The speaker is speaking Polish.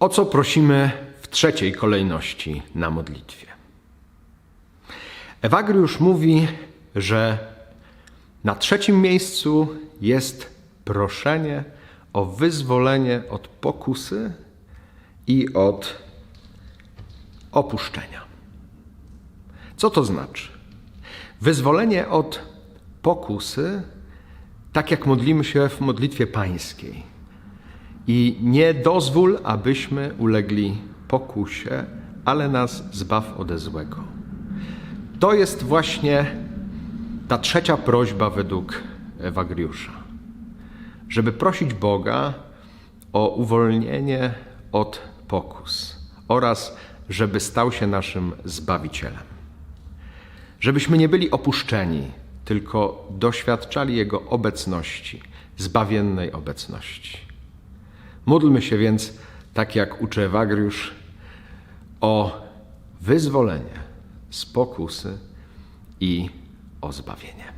O co prosimy w trzeciej kolejności na modlitwie? Ewagriusz mówi, że na trzecim miejscu jest proszenie o wyzwolenie od pokusy i od opuszczenia. Co to znaczy? Wyzwolenie od pokusy, tak jak modlimy się w modlitwie pańskiej. I nie dozwól, abyśmy ulegli pokusie, ale nas zbaw ode złego. To jest właśnie ta trzecia prośba według Ewagriusza. Żeby prosić Boga o uwolnienie od pokus oraz żeby stał się naszym Zbawicielem. Żebyśmy nie byli opuszczeni, tylko doświadczali Jego obecności, zbawiennej obecności. Módlmy się więc, tak jak uczy Ewagriusz, o wyzwolenie z pokusy i o zbawienie.